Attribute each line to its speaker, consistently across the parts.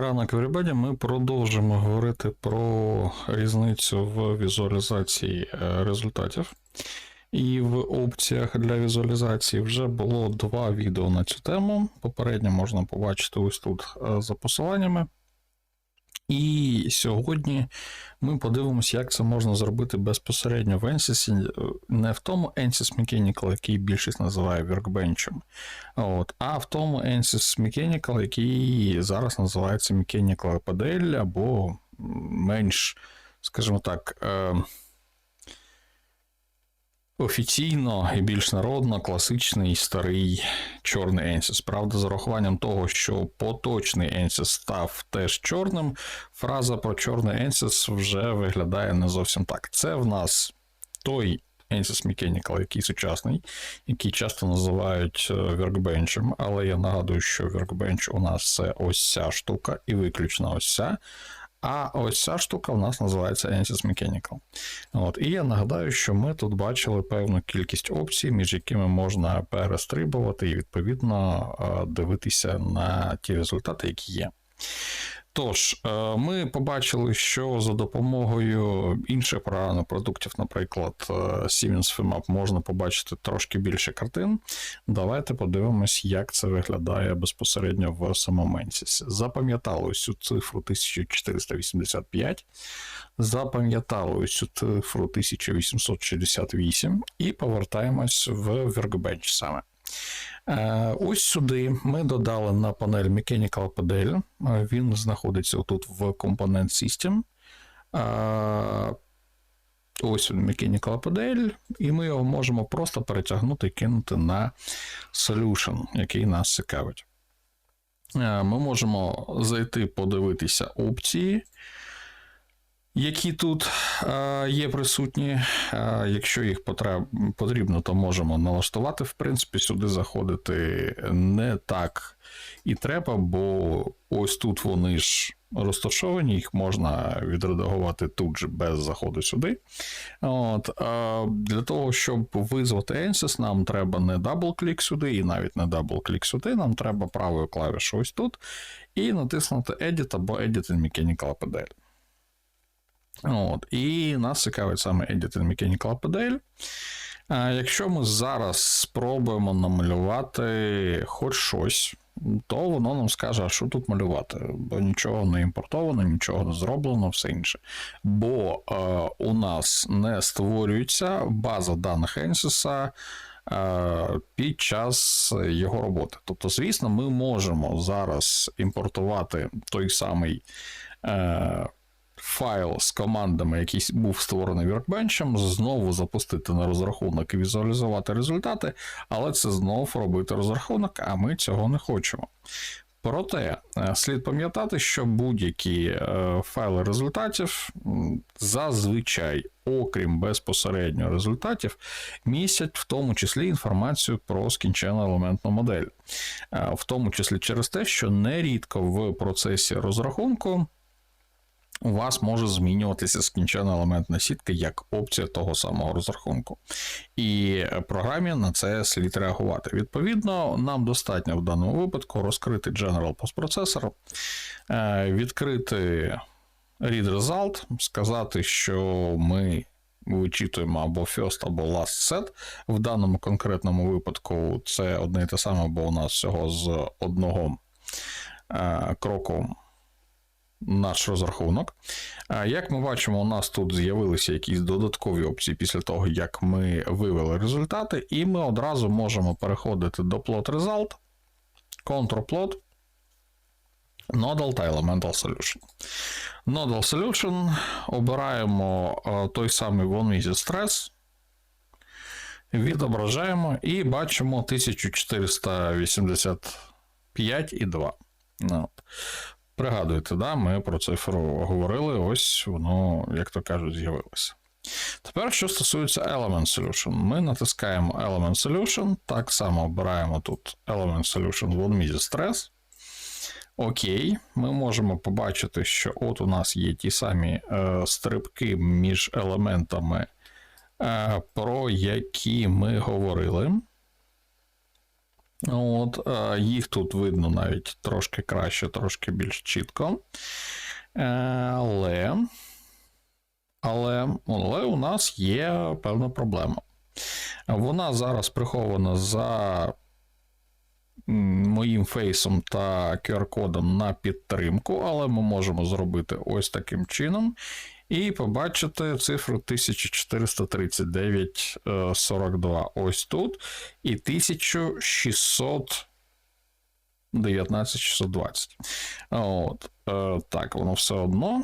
Speaker 1: Ранок everybody, ми продовжимо говорити про різницю в візуалізації е, результатів. І в опціях для візуалізації вже було два відео на цю тему. Попереднє можна побачити ось тут е, за посиланнями. І сьогодні ми подивимося, як це можна зробити безпосередньо в Ansys, е, не в тому Ansys Mechanical, який більшість називає Workbench, от, а в тому Ansys Mechanical, який зараз називається Mechanical PDL, або менш, скажімо так, е, офіційно і більш народно класичний старий чорний Ansys. Правда, з урахуванням того, що поточний Ansys став теж чорним, фраза про чорний Ansys вже виглядає не зовсім так. Це в нас той Ansys Mechanical, який сучасний, який часто називають е, Workbench, але я нагадую, що Workbench у нас це ось ця штука, і виключно ось ця. А ось ця штука в нас називається Ansys Mechanical. От, і я нагадаю, що ми тут бачили певну кількість опцій, між якими можна перестрибувати і відповідно е, дивитися на ті результати, які є. Тож, е, ми побачили, що за допомогою інших програмних продуктів, наприклад, е, Siemens FMAP, можна побачити трошки більше картин. Давайте подивимось, як це виглядає безпосередньо в самому Ansys. Запам'ятали ось цифру 1485, запам'ятали ось цифру 1868 і повертаємось в Workbench саме. Е, Ось сюди ми додали на панель Mechanical PDL. Е, Він знаходиться тут в Component System. Е, Ось він Mechanical PDL, і ми його можемо просто перетягнути і кинути на Solution, який нас цікавить. Ми можемо зайти подивитися опції, які тут е, є присутні. Е, якщо їх потрібно, то можемо налаштувати. В принципі, сюди заходити не так і треба, бо ось тут вони ж розташовані, їх можна відредагувати тут же без заходу сюди. От, е, для того, щоб визвати Ansys, нам треба не дабл-клік сюди, і навіть не дабл-клік сюди, нам треба правою клавішою ось тут, і натиснути Edit або Edit in Mechanical PDL. От, І нас цікавить саме Editing Mechanical PDL. Якщо ми зараз спробуємо намалювати хоч щось, то воно нам скаже, а що тут малювати, бо нічого не імпортовано, нічого не зроблено, все інше. Бо е, у нас не створюється база даних Ansys е, під час його роботи. Тобто, звісно, ми можемо зараз імпортувати той самий. Е, файл з командами, який був створений Workbench, знову запустити на розрахунок і візуалізувати результати, але це знову робити розрахунок, а ми цього не хочемо. Проте е, слід пам'ятати, що будь-які е, файли результатів зазвичай, окрім безпосередньо результатів, містять в тому числі інформацію про скінчену елементну модель, Е, в тому числі через те, що нерідко в процесі розрахунку у вас може змінюватися скінчена елементна сітка як опція того самого розрахунку. І програмі на це слід реагувати. Відповідно, нам достатньо в даному випадку розкрити General Postprocessor, е, відкрити Read Result, сказати, що ми. Вичитуємо або first, або last set. В даному конкретному випадку це одне і те саме, бо у нас всього з одного е, кроку наш розрахунок. Як ми бачимо, у нас тут з'явилися якісь додаткові опції після того, як ми вивели результати, і ми одразу можемо переходити до plot result, control plot, Nodal та Elemental Solution. Nodal Solution обираємо той самий Von Mises Stress, відображаємо і бачимо 1485,2. Пригадуєте, да, ми про цифру говорили, ось воно, як то кажуть, з'явилося. Тепер, що стосується Element Solution, ми натискаємо Element Solution, так само обираємо тут Element Solution в Mises Stress. Окей, ми можемо побачити, що от у нас є ті самі е, стрибки між елементами, е, про які ми говорили. От, е, їх тут видно навіть трошки краще, трошки більш чітко. Е, Але, але, але у нас є певна проблема. Вона зараз прихована за моїм фейсом та QR-кодом на підтримку, але ми можемо зробити ось таким чином і побачите цифру 1439,42 ось тут і 1619,620. От, е, так, воно все одно.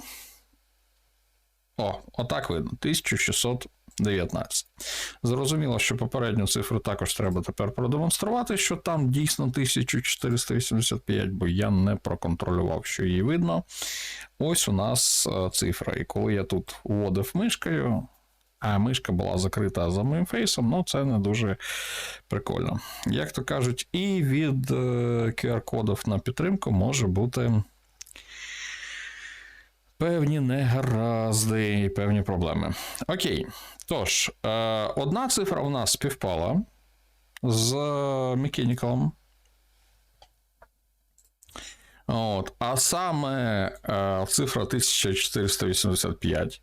Speaker 1: О, отак видно. 1619. Зрозуміло, що попередню цифру також треба тепер продемонструвати, що там дійсно 1485, бо я не проконтролював, що її видно. Ось у нас е, цифра. І коли я тут вводив мишкою, а мишка була закрита за моїм фейсом, ну це не дуже прикольно. Як то кажуть, і від е, QR-кодів на підтримку може бути певні негаразди і певні проблеми. Окей. Тож, е, одна цифра у нас співпала з Mechanical. От, а саме е, цифра 1485.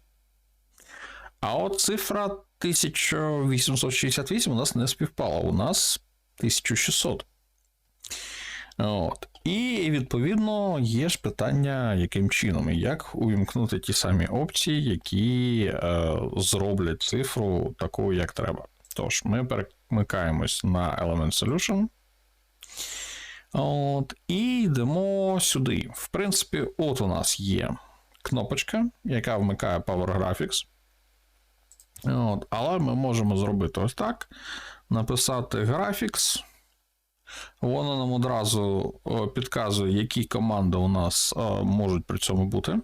Speaker 1: А от цифра 1868 у нас не співпала. У нас 1600. От. І відповідно є ж питання, яким чином і як увімкнути ті самі опції, які е, зроблять цифру такою, як треба. Тож, ми перемикаємось на Element Solution. От, І йдемо сюди. В принципі, от у нас є кнопочка, яка вмикає Power Graphics. От, Але ми можемо зробити ось так: написати Graphics. Воно нам одразу підказує, які команди у нас можуть при цьому бути.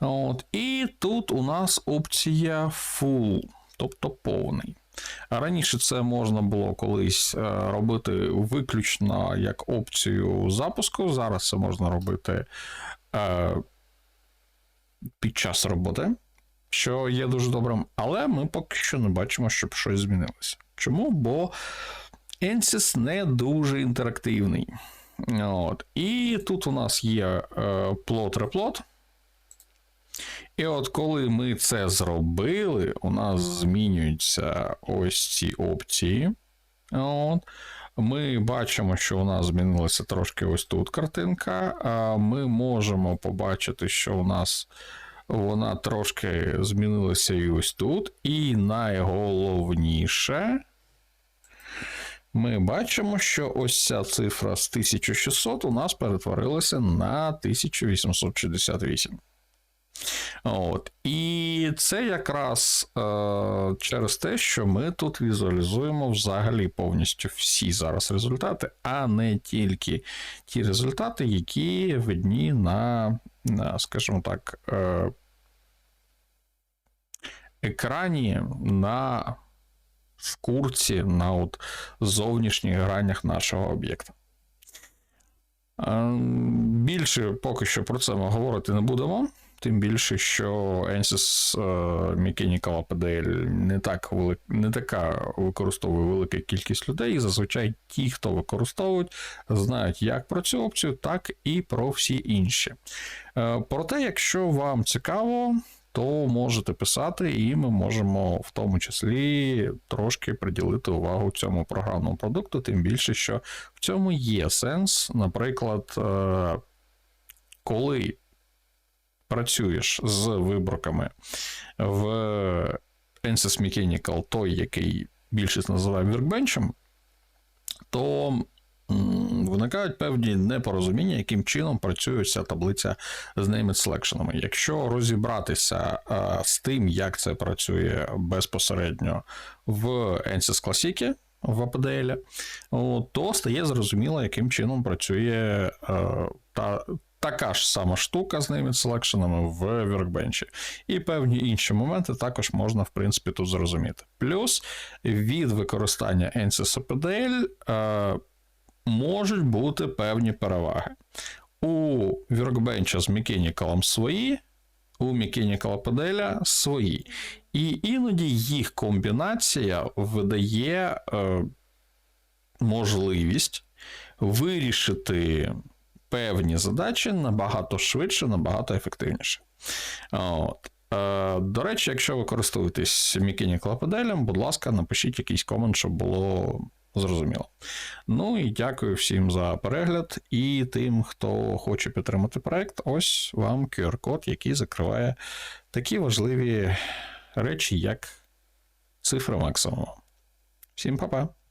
Speaker 1: От, І тут у нас опція Full, тобто повний. Раніше це можна було колись е, робити виключно як опцію запуску. Зараз це можна робити е, під час роботи, що є дуже добрим. Але ми поки що не бачимо, щоб щось змінилося. Чому? Бо Ensys не дуже інтерактивний. От. І тут у нас є плот-реплот. І от коли ми це зробили, у нас змінюються ось ці опції. От. Ми бачимо, що у нас змінилася трошки ось тут картинка. Ми можемо побачити, що у нас вона трошки змінилася і ось тут. І найголовніше. Ми бачимо, що ось ця цифра з 1600 у нас перетворилася на 1868. От. І це якраз е, через те, що ми тут візуалізуємо взагалі повністю всі зараз результати, а не тільки ті результати, які видні на, на скажімо так, е, екрані на шкурці на от зовнішніх гранях нашого об'єкта. Е, Більше поки що про це ми говорити не будемо. Тим більше, що ANSYS е, Mechanical PDL не так велик, не така використовує велика кількість людей. І зазвичай ті, хто використовують, знають як про цю опцію, так і про всі інші. Е, проте, якщо вам цікаво, то можете писати, і ми можемо в тому числі трошки приділити увагу цьому програмному продукту, тим більше, що в цьому є сенс, наприклад, е, коли працюєш з виборками в ANSYS Mechanical, той, який більшість називає Workbench, то виникають певні непорозуміння, яким чином працює ця таблиця з name селекшенами. Якщо розібратися з тим, як це працює безпосередньо в ANSYS Classic, в APDL, то стає зрозуміло, яким чином працює та. Така ж сама штука з ними селекшенами в Workbench. І певні інші моменти також можна, в принципі, тут зрозуміти. Плюс від використання ANSYS APDL можуть бути певні переваги. У Workbench з Mechanical свої, у Mechanical PDL свої. І іноді їх комбінація видає е, можливість вирішити певні задачі набагато швидше, набагато ефективніше. От. Е, До речі, якщо ви користуєтесь Mechanical Pedelem, будь ласка, напишіть якийсь комент, щоб було зрозуміло. Ну і дякую всім за перегляд. І тим, хто хоче підтримати проект, ось вам QR-код, який закриває такі важливі речі, як цифри максимуму. Всім па-па!